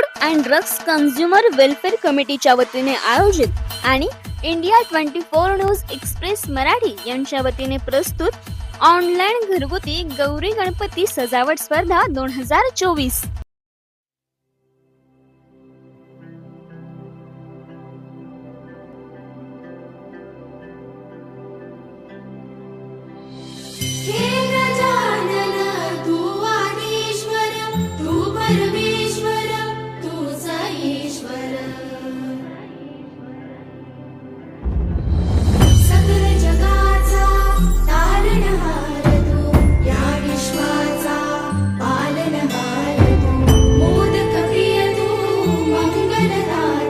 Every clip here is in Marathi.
Food and drugs consumer welfare कमिटीच्या वतीने आयोजित आणि India twenty four news express Marathi यांच्या वतीने प्रस्तुत ऑनलाईन घरगुती गौरी गणपती सजावट स्पर्धा दोन हजार चोवीस. मंगलदाता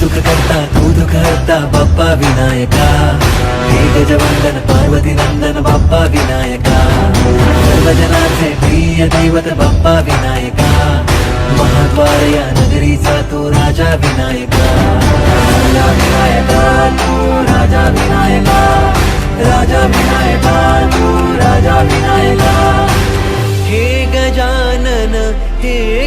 सुख करता तू दुख हरता बाप्पा विनायका. हे गजवंदन पार्वती नंदन बाप्पा विनायका. सर्वजनाचे प्रिय दैवत बाप्पा विनायका. महाद्वार नगरीचा तो राजा विनायका.